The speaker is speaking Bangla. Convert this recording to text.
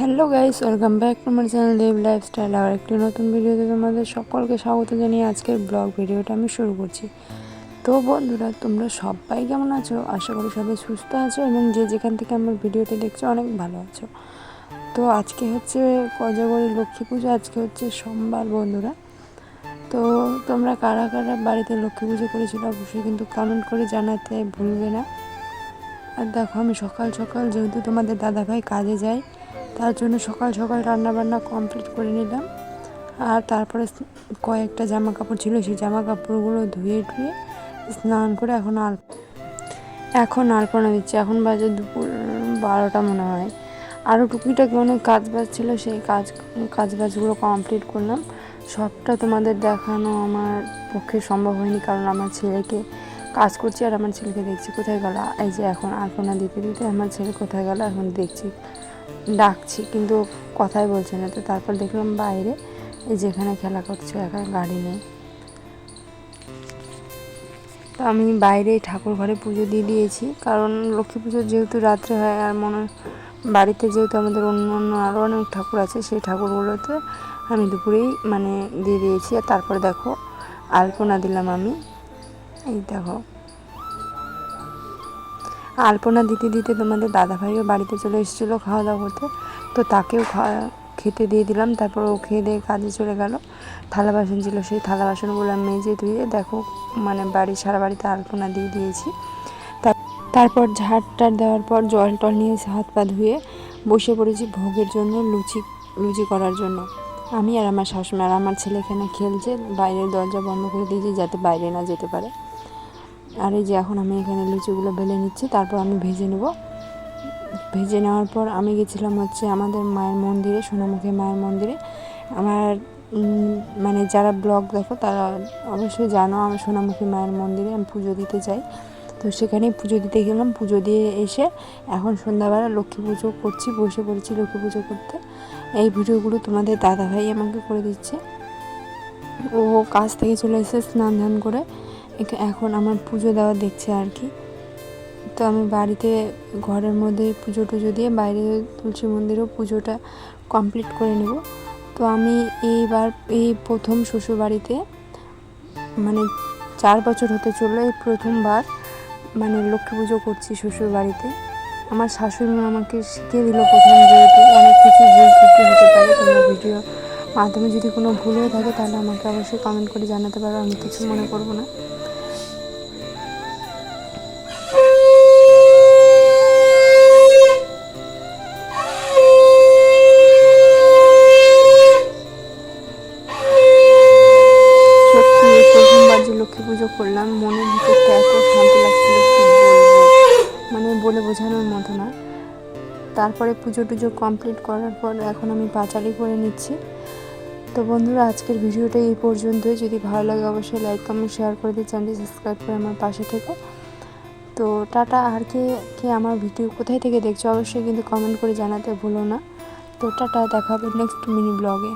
Hello guys welcome back to my channel Dev lifestyle আর একটি নতুন ভিডিওতে তোমাদের সকলকে স্বাগত জানিয়ে আজকের ব্লগ ভিডিওটা আমি শুরু করছি। তো বন্ধুরা, তোমরা সবাই কেমন আছো? আশা করি সবাই সুস্থ আছো এবং যে যেখান থেকে আমার ভিডিওটি দেখছ, অনেক ভালো আছো। তো আজকে হচ্ছে কজাগরি লক্ষ্মী পুজো, আজকে হচ্ছে সোমবার বন্ধুরা। তো তোমরা কারা কারা বাড়িতে লক্ষ্মী পুজো করেছিল অবশ্যই কিন্তু কমেন্ট করে জানাতে ভুলবে না। আর দেখো, আমি সকাল সকাল যেহেতু তোমাদের দাদাভাই কাজে যায় তার জন্য সকাল সকাল রান্না বান্না কমপ্লিট করে নিলাম। আর তারপরে কয়েকটা জামা কাপড় ছিল, সেই জামা কাপড়গুলো ধুয়ে ধুয়ে স্নান করে এখন আল এখন আলপনা দিচ্ছি। এখন বাজে দুপুর বারোটা মনে হয়। আরও টুকিটাকি অনেক কাজ বাজ ছিল, সেই কাজ কাজ বাজগুলো কমপ্লিট করলাম। সবটা তোমাদের দেখানো আমার পক্ষে সম্ভব হয়নি, কারণ আমার ছেলেকে কাজ করছি আর আমার ছেলেকে দেখছি। কোথায় গেল? এই যে এখন আলপনা দিতে দিতে আমার ছেলে কোথায় গেল? এখন দেখছি। ডাকছি, কিন্তু কথাই বলছে না। তো তারপর দেখলাম বাইরে, এই যেখানে খেলা করছে একা গাড়ি নেই। তো আমি বাইরে ঠাকুর ঘরে পুজো দিয়ে দিয়েছি, কারণ লক্ষ্মী পুজো যেহেতু রাত্রে হয়, আর মনে বাড়িতে যেহেতু আমাদের অন্য অন্য আরও অনেক ঠাকুর আছে, সেই ঠাকুরগুলোতে আমি দুপুরেই মানে দিয়ে দিয়েছি। আর তারপরে দেখো, আলপনা দিলাম আমি। এই দেখো। আলপনা দিতে দিতে তোমাদের দাদাভাইও বাড়িতে চলে এসেছিল খাওয়া দাওয়া করতে। তো তাকেও খাওয়া খেতে দিয়ে দিলাম, তারপর ও খেয়ে দিয়ে কাজে চলে গেল। থালা বাসন ছিল সেই থালা বাসনগুলো মেজে ধুয়ে দেখো মানে বাড়ি, সারা বাড়িতে আলপনা দিয়ে দিয়েছি। তারপর ঝাড় টাড় দেওয়ার পর জল টল নিয়ে হাত পা ধুয়ে বসে পড়েছি ভোগের জন্য, লুচি লুচি করার জন্য। আমি আর আমার শাশুড়ি আর আমার ছেলে এখানে খেলছে, বাইরের দরজা বন্ধ করে দিয়েছি যাতে বাইরে না যেতে পারে। আর এই যে এখন আমি এখানে লুচিগুলো বেলে নিচ্ছি, তারপর আমি ভেজে নেব। ভেজে নেওয়ার পর আমি গেছিলাম হচ্ছে আমাদের মায়ের মন্দিরে, সোনামুখী মায়ের মন্দিরে। আমার মানে যারা ব্লগ দেখো, তারা অবশ্যই জানো আমার সোনামুখী মায়ের মন্দিরে আমি পুজো দিতে যাই। তো সেখানে পুজো দিতে গেলাম। পুজো দিয়ে এসে এখন সন্ধ্যাবেলা লক্ষ্মী পুজো করছি, বসে পড়েছি লক্ষ্মী পুজো করতে। এই ভিডিওগুলো তোমাদের দাদাভাই আমাকে করে দিচ্ছে। ও কাজ থেকে চলে এসে স্নান ধান করে। এখন আমার পুজো দেওয়া দেখছে আর কি। তো আমি বাড়িতে ঘরের মধ্যে পুজো টুজো দিয়ে বাইরে তুলসী মন্দিরেও পুজোটা কমপ্লিট করে নেব। তো আমি এইবার এই প্রথম শ্বশুর বাড়িতে মানে চার বছর হতে চলল এই প্রথমবার মানে লক্ষ্মী পুজো করছি শ্বশুর বাড়িতে আমার শাশুড়ি মা আমাকে শিখিয়ে দিল প্রথম যেহেতু অনেক কিছু ভুল ত্রুটি হতে পারে তোমার ভিডিও মাধ্যমে যদি কোনো ভুল হয়ে থাকে তাহলে আমাকে অবশ্যই কমেন্ট করে জানাতে পারো, আমি কিছু মনে করব না। লক্ষ্মী পুজো করলাম, মনের ভিতরটা এত শান্তি লাগছিল কি বলব? মানে বলে বোঝানোর মতো না। তারপরে পুজো টুজো কমপ্লিট করার পর এখন আমি পাঁচালি করে নিচ্ছি। তো বন্ধুরা, আজকের ভিডিওটা এই পর্যন্তই। যদি ভালো লাগে অবশ্যই লাইক কমেন্ট শেয়ার করে দিই চ্যানেলটি সাবস্ক্রাইব করে আমার পাশে থেকো। তো টাটা, আর কে কে আমার ভিডিও কোথায় থেকে দেখছ অবশ্যই কিন্তু কমেন্ট করে জানাতে ভুলো না। তো টাটা, দেখা হবে নেক্সট মিনি ব্লগে